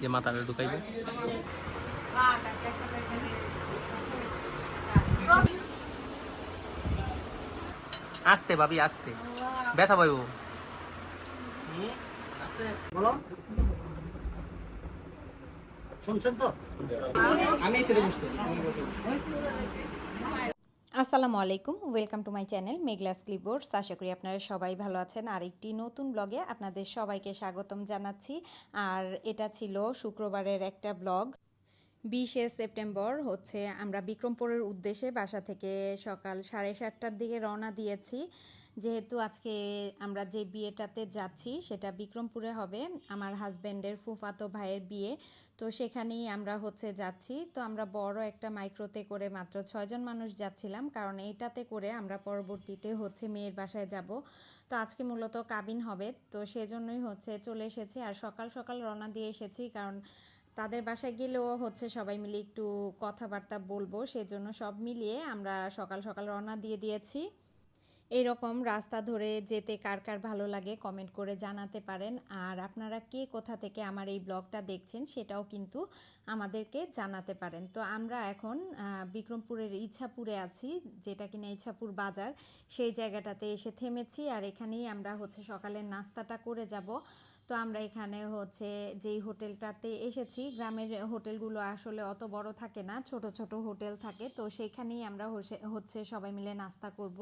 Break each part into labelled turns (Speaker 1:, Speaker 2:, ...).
Speaker 1: যে মাথাটা ঢুকাইবে আস্তে ভাবি আস্তে ব্যথা পাইব
Speaker 2: বলো শুনছেন তো? আমি সেটা বুঝতেছি।
Speaker 3: আসসালামু আলাইকুম welcome to my channel Meghla's clipboards আশা করি আপনারা সবাই ভালো আছেন। আর একটি নতুন ব্লগে আপনাদের সবাইকে স্বাগতম জানাচ্ছি। আর এটা ছিল শুক্রবারের একটা ব্লগ। বিশে সেপ্টেম্বর হচ্ছে আমরা বিক্রমপুরের উদ্দেশ্যে বাসা থেকে সকাল সাড়ে সাতটার দিকে রওনা দিয়েছি। যেহেতু আজকে আমরা যে বিয়েটাতে যাচ্ছি, সেটা বিক্রমপুরে হবে, আমার হাজব্যান্ডের ফুফাতো ভাইয়ের বিয়ে। তো সেখানেই আমরা হচ্ছে যাচ্ছি। তো আমরা বড় একটা মাইক্রোতে করে মাত্র ছয়জন মানুষ যাচ্ছিলাম, কারণ এইটাতে করে আমরা পরবর্তীতে হচ্ছে মেয়ের বাসায় যাব। তো আজকে মূলত কাবিন হবে, তো সেজন্যই হচ্ছে চলে এসেছি। আর সকাল সকাল রওনা দিয়ে এসেছি, কারণ তাদের বাসায় গেলেও হচ্ছে সবাই মিলে একটু কথাবার্তা বলব, সেজন্য সব মিলিয়ে আমরা সকাল সকাল রওনা দিয়ে দিয়েছি। এইরকম রাস্তা ধরে যেতে কার কার ভালো লাগে কমেন্ট করে জানাতে পারেন। আর আপনারা কে কোথা থেকে আমার এই ব্লগটা দেখছেন সেটাও কিন্তু আমাদেরকে জানাতে পারেন। তো আমরা এখন বিক্রমপুরের ইচ্ছাপুরে আছি, যেটা কিনা ইচ্ছাপুর বাজার। সেই জায়গাটাতে এসে থেমেছি আর এখানেই আমরা হচ্ছে সকালের নাস্তাটা করে যাব। তো আমরা এখানে হচ্ছে যেই হোটেলটাতে এসেছি, গ্রামের হোটেলগুলো আসলে অত বড় থাকে না, ছোট ছোট হোটেল থাকে। তো সেইখানেই আমরা হচ্ছে সবাই মিলে নাস্তা করব।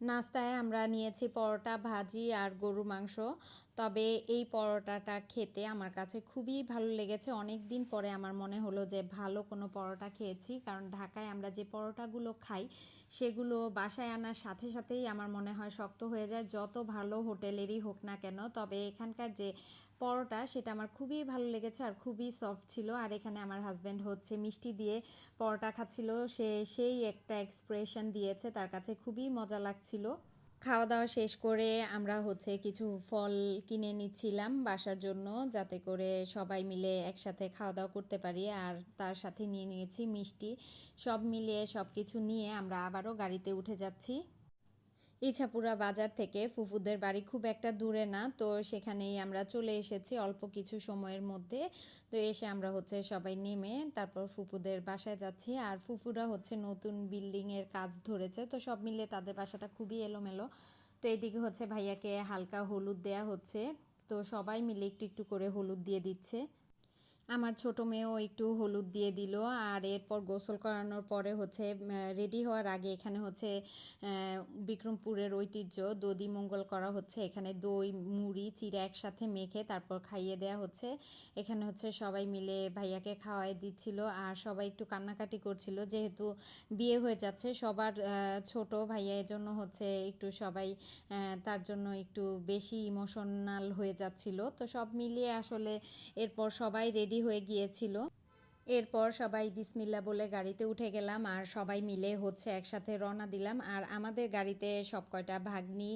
Speaker 3: নাস্তায় আমরা নিয়েছি পরোটা, ভাজি আর গরু মাংস। তবে এই পরোটাটা খেতে আমার কাছে খুবই ভালো লেগেছে। অনেক দিন পরে আমার মনে হলো যে ভালো কোনো পরোটা খেয়েছি। কারণ ঢাকায় আমরা যে পরোটাগুলো খাই, সেগুলো বাসায় আনার সাথে সাথেই আমার মনে হয় শক্ত হয়ে যায়। যত ভালো হোটেলেরই হোক না কেন, তবে এখানকার যে পরোটা সেটা আমার খুবই ভালো লেগেছে আর খুবই সফট ছিল। আর এখানে আমার হাজব্যান্ড হচ্ছে মিষ্টি দিয়ে পরোটা খাচ্ছিল। সে সেই একটা এক্সপ্রেশন দিয়েছে, তার কাছে খুবই মজা লাগছিল। খাওয়া দাওয়া শেষ করে আমরা হচ্ছে কিছু ফল কিনে নিচ্ছিলাম বাসার জন্য, যাতে করে সবাই মিলে একসাথে খাওয়া দাওয়া করতে পারি। আর তার সাথে নিয়ে নিয়েছি মিষ্টি। সব মিলিয়ে সব কিছু নিয়ে আমরা আবারও গাড়িতে উঠে যাচ্ছি। ইছাপুরা বাজার থেকে ফুফুদের বাড়ি খুব একটা দূরে না, তো সেখানেই আমরা চলে এসেছি অল্প কিছু সময়ের মধ্যে। তো এসে আমরা হচ্ছে সবাই নেমে তারপর ফুফুদের বাসায় যাচ্ছি। আর ফুফুরা হচ্ছে নতুন বিল্ডিং এর কাজ ধরেছে, তো সব মিলিয়ে তাদের বাসাটা খুবই এলোমেলো। তো এইদিকে হচ্ছে ভাইয়াকে হালকা হলুদ দেয়া হচ্ছে, তো সবাই মিলে একটু একটু করে হলুদ দিয়ে দিচ্ছে। আমার ছোট মেয়েও একটু হলুদ দিয়ে দিল, আর এরপর গোসল করানোর পরে হচ্ছে রেডি হওয়ার আগে এখানে হচ্ছে বিক্রমপুরের ঐতিহ্য দদি মঙ্গল করা হচ্ছে, এখানে দই, মুড়ি, চিড়া একসাথে মেখে তারপর খাইয়ে দেয়া হচ্ছে। এখানে হচ্ছে সবাই মিলে ভাইয়াকে খাওয়াই দিচ্ছিল, আর সবাই একটু কান্নাকাটি করছিল, যেহেতু বিয়ে হয়ে যাচ্ছে, সবার ছোট ভাইয়া এজন্য হচ্ছে একটু সবাই তার জন্য একটু বেশি ইমোশনাল হয়ে যাচ্ছিল। তো সব মিলিয়ে আসলে এরপর সবাই রেডি হয়ে গিয়েছিল। এরপর সবাই বিসমিল্লা বলে গাড়িতে উঠে গেলাম আর সবাই মিলে হচ্ছে একসাথে রওনা দিলাম। আর আমাদের গাড়িতে সব কয়টা ভাগ্নি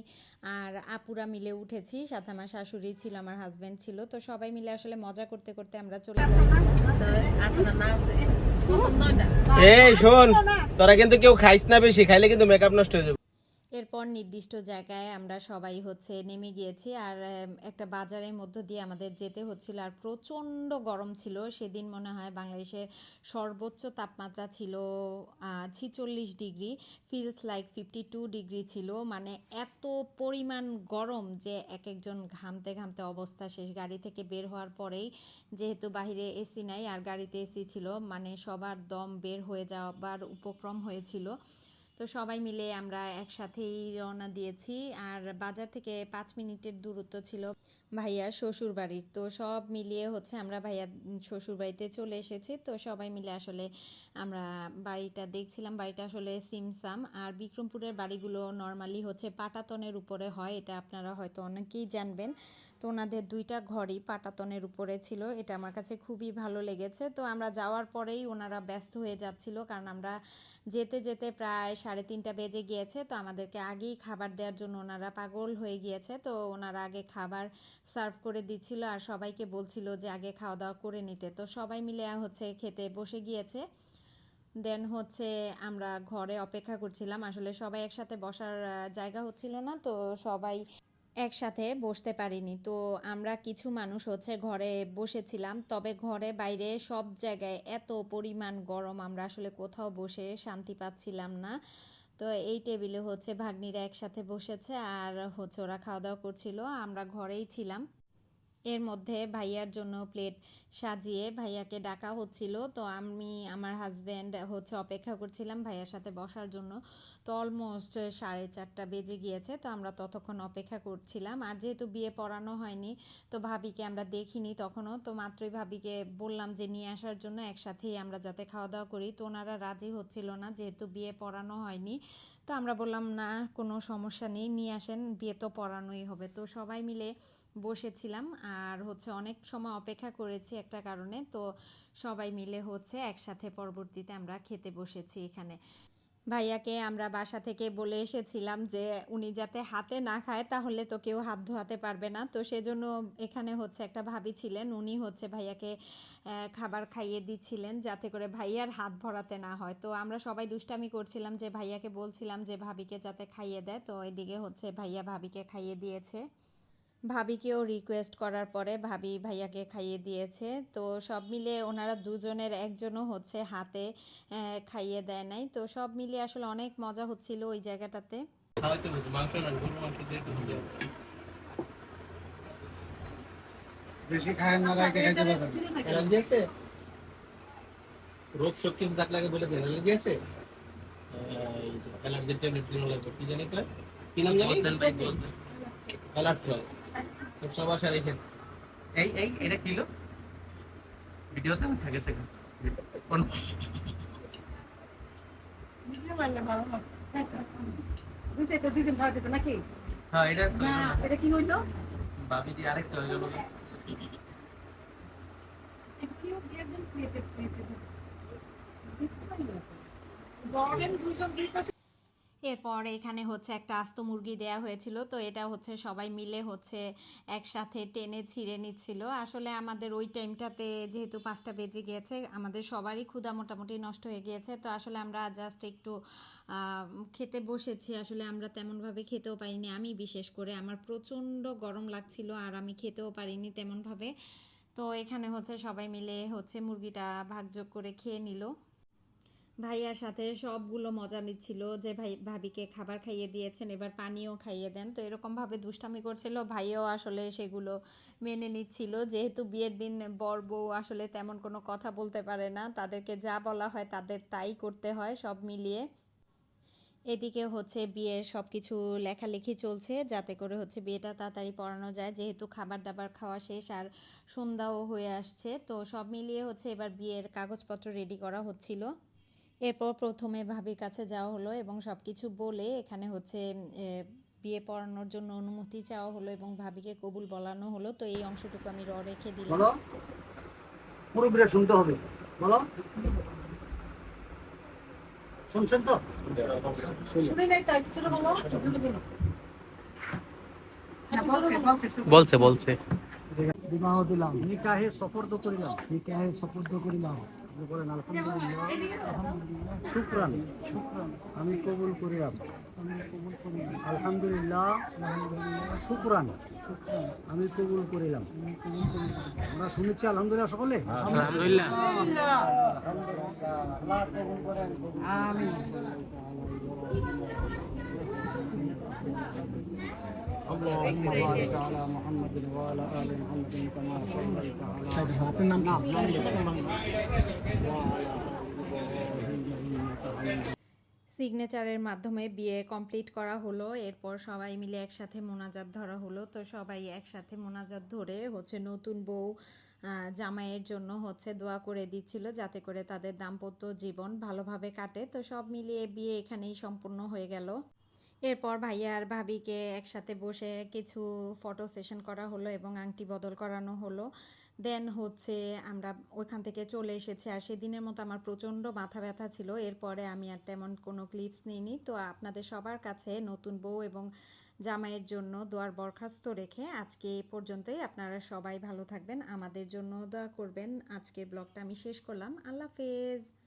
Speaker 3: আর আপুরা মিলে উঠেছি। সাথে আমার শাশুড়ি ছিল, আমার হাজবেন্ড ছিল। তো সবাই মিলে আসলে মজা করতে করতে আমরা চলে
Speaker 4: এই শোন, তোরা কিন্তু কেউ খাইস না বেশি, খাইলে কিন্তু মেকআপ নষ্ট হয়ে যাবে।
Speaker 3: এরপর নির্দিষ্ট জায়গায় আমরা সবাই হচ্ছে নেমে গিয়েছি আর একটা বাজারের মধ্য দিয়ে আমাদের যেতে হচ্ছিল আর প্রচণ্ড গরম ছিল। সেদিন মনে হয় বাংলাদেশের সর্বোচ্চ তাপমাত্রা ছিল ছিচল্লিশ degree feels like fifty two degree ছিল। মানে এত পরিমাণ গরম যে এক একজন ঘামতে ঘামতে অবস্থা শেষ। গাড়ি থেকে বের হওয়ার পরেই যেহেতু বাইরে এসি নাই আর গাড়িতে এসি ছিল মানে সবার দম বের হয়ে যাওয়ার উপক্রম হয়েছিল। তো সবাই মিলে আমরা একসাথেই রওনা দিয়েছি। আর বাজার থেকে পাঁচ মিনিটের দূরত্ব ছিল। ভাইয়া শ্বশুর বাড়ির তো সব মিলিয়ে হচ্ছে আমরা ভাইয়া শ্বশুর বাড়িতে চলে এসেছি। তো সবাই মিলে আসলে আমরা বাড়িটা দেখছিলাম। বাড়িটা আসলে সিমসাম। আর বিক্রমপুরের বাড়িগুলো নর্মালি হচ্ছে পাটাতনের উপরে হয়। এটা আপনারা হয়তো অনেকেই জানবেন। তো ওনাদের দুইটা ঘরই পাটাতনের উপরে ছিল। এটা আমার কাছে খুবই ভালো লেগেছে। তো আমরা যাওয়ার পরেই ওনারা ব্যস্ত হয়ে যাচ্ছিল। কারণ আমরা যেতে যেতে প্রায় সাড়ে তিনটা বেজে গিয়েছে। তো আমাদেরকে আগেই খাবার দেওয়ার জন্য ওনারা পাগল হয়ে গিয়েছে। তো ওনারা আগে খাবার সার্ভ করে দিচ্ছিল আর সবাইকে বলছিল যে আগে খাওয়া দাওয়া করে নিতে। তো সবাই মিলে হচ্ছে খেতে বসে গিয়েছে। দেন হচ্ছে আমরা ঘরে অপেক্ষা করছিলাম। আসলে সবাই একসাথে বসার জায়গা হচ্ছিল না, তো সবাই একসাথে বসতে পারিনি। তো আমরা কিছু মানুষ হচ্ছে ঘরে বসেছিলাম। তবে ঘরে বাইরে সব জায়গায় এত পরিমাণ গরম, আমরা আসলে কোথাও বসে শান্তি পাচ্ছিলাম না। তো এই টেবিলে হচ্ছে ভাগ্নিরা একসাথে বসেছে আর হচ্ছে ওরা খাওয়া দাওয়া করছিল, আমরা ঘরেই ছিলাম। এর মধ্যে ভাইয়ার জন্য প্লেট সাজিয়ে ভাইয়াকে ডাকা হচ্ছিল। তো আমি, আমার হাজব্যান্ড হচ্ছে অপেক্ষা করছিলাম ভাইয়ার সাথে বসার জন্য। তো অলমোস্ট সাড়ে চারটা বেজে গিয়েছে, তো আমরা ততক্ষণ অপেক্ষা করছিলাম। আর যেহেতু বিয়ে পড়ানো হয়নি, তো ভাবিকে আমরা দেখিনি তখনও। তো মাত্রই ভাবিকে বললাম যে নিয়ে আসার জন্য, একসাথেই আমরা যাতে খাওয়া দাওয়া করি। তো ওনারা রাজি হচ্ছিল না, যেহেতু বিয়ে পড়ানো হয়নি। তো আমরা বললাম, না, কোনো সমস্যা নেই, নিয়ে আসেন, বিয়ে তো পড়ানোই হবে। তো সবাই মিলে বসেছিলাম আর হচ্ছে অনেক সময় অপেক্ষা করেছি একটা কারণে। তো সবাই মিলে হচ্ছে একসাথে পরবর্তীতে আমরা খেতে বসেছি এখানে। ভাইয়াকে আমরা বাসা থেকে বলে এসেছিলাম যে উনি যাতে হাতে না খায়, তাহলে তো কেউ হাত ধোয়াতে পারবে না। তো সেজন্য এখানে হচ্ছে একটা ভাবি ছিলেন, উনি হচ্ছে ভাইয়াকে খাবার খাইয়ে দিচ্ছিলেন যাতে করে ভাইয়ার হাত ভরাতে না হয়। তো আমরা সবাই দুষ্টামি করছিলাম যে ভাইয়াকে বলছিলাম যে ভাবিকে যাতে খাইয়ে দেয়। তো এদিকে হচ্ছে ভাইয়া ভাবিকে খাইয়ে দিয়েছে। ভাবিকেও রিকোয়েস্ট করার পরে ভাবি ভাইয়াকে খাইয়ে দিয়েছে। তো সব মিলে ওনারা দুজনের একজনও হচ্ছে হাতে খাইয়ে দেয় নাই। তো সব মিলে আসলে অনেক মজা হচ্ছিল ওই জায়গাটাতে।
Speaker 2: বেশি খায়েন না পারবেন
Speaker 1: অ্যালার্জি আছে রোগ শোক বলে দেন অ্যালার্জি আছে
Speaker 4: অ্যালার্জির ট্যাবলেট কিনো লাগবে কি জানি কি নাম জানি? সব বাসা রেখে
Speaker 1: এই এই এটা কিলো ভিডিওতে আমি থাকে সেখানে হ্যাঁ। এটা
Speaker 5: এটা কি হইল?
Speaker 1: ভাবি যে আরেকটা হয়ে গেল
Speaker 5: দুই পাশে
Speaker 3: এরপর এখানে হচ্ছে একটা আস্ত মুরগি দেয়া হয়েছিল। তো এটা হচ্ছে সবাই মিলে হচ্ছে একসাথে টেনে ছিঁড়ে নিচ্ছিল। আসলে আমাদের ওই টাইমটাতে যেহেতু পাঁচটা বেজে গিয়েছে আমাদের সবারই ক্ষুধা মোটামুটি নষ্ট হয়ে গিয়েছে। তো আসলে আমরা জাস্ট একটু খেতে বসেছি। আসলে আমরা তেমনভাবে খেতেও পারিনি। আমি বিশেষ করে আমার প্রচণ্ড গরম লাগছিল আর আমি খেতেও পারিনি তেমনভাবে। তো এখানে হচ্ছে সবাই মিলে হচ্ছে মুরগিটা ভাগযোগ করে খেয়ে নিল। ভাইয়ার সাথে সবগুলো মজা নিচ্ছিল যে ভাই ভাবিকে খাবার খাইয়ে দিয়েছেন, এবার পানিও খাইয়ে দেন। তো এরকমভাবে দুষ্টামি করছিল, ভাইও আসলে সেগুলো মেনে নিচ্ছিল। যেহেতু বিয়ের দিন বর বউ আসলে তেমন কোনো কথা বলতে পারে না, তাদেরকে যা বলা হয় তাদের তাই করতে হয় সব মিলিয়ে। এদিকে হচ্ছে বিয়ের সব কিছু লেখালেখি চলছে, যাতে করে হচ্ছে বিয়েটা তাড়াতাড়ি পড়ানো যায়। যেহেতু খাবার দাবার খাওয়া শেষ আর সন্ধ্যাও হয়ে আসছে, তো সব মিলিয়ে হচ্ছে এবার বিয়ের কাগজপত্র রেডি করা হচ্ছিল। এরপর প্রথমে ভাবির কাছে যাওয়া হলো এবং সব কিছু বলে এখানে হচ্ছে বিয়ে পড়ানোর জন্য অনুমতি চাওয়া হলো এবং ভাবিকে কবুল বলানো হলো। তো এই অংশটুকু আমি র রেখে দিলাম।
Speaker 2: বলো। পুরোপুরি শুনতে হবে। বলো। শুনছেন তো?
Speaker 5: শুনে নাই তো কিছু বলো। না বলছে বলছে
Speaker 2: বিবাহ দিলাম নিকাহে সফর্দ করিলাম। নিকাহে সফর্দ করিলাম। বলেন আলহামদুলিল্লাহ শুক্রান শুক্রান আমি কবুল করিলাম আমি কবুল করিলাম আলহামদুলিল্লাহ শুক্রান শুক্রান আমি কবুল করিলাম। আমরা শুনেছি আলহামদুলিল্লাহ সকলে?
Speaker 1: আলহামদুলিল্লাহ।
Speaker 2: আল্লাহ কবুল করেন আমিন। اللهم بارك على محمد وعلى ال محمد كما صليت على আপনার নাম
Speaker 3: সিগনেচারের মাধ্যমে বিয়ে কমপ্লিট করা হলো এরপর সবাই মিলে একসাথে মোনাজাত ধরা হলো তো সবাই একসাথে মোনাজাত ধরে হচ্ছে নতুন বউ আহ, জামাইয়ের জন্য হচ্ছে দোয়া করে দিচ্ছিল যাতে করে তাদের দাম্পত্য জীবন ভালোভাবে কাটে তো সব মিলিয়ে বিয়ে এখানেই সম্পূর্ণ হয়ে গেল এরপর ভাইয়া আর ভাবিকে একসাথে বসে কিছু ফটো সেশন করা হলো এবং আংটি বদল করানো হলো। দেন হচ্ছে আমরা ওইখান থেকে চলে এসেছি আর সেদিনের মতো আমার প্রচণ্ড মাথা ব্যথা ছিল। এরপরে আমি আর তেমন কোনো ক্লিপস নিইনি। তো আপনাদের সবার কাছে নতুন বউ এবং জামাইয়ের জন্য দোয়ার বরখাস্ত রেখে আজকে এই পর্যন্তই। আপনারা সবাই ভালো থাকবেন। আমাদের জন্য দোয়া করবেন। আজকের ব্লগটা আমি শেষ করলাম। আল্লাহ হাফেজ।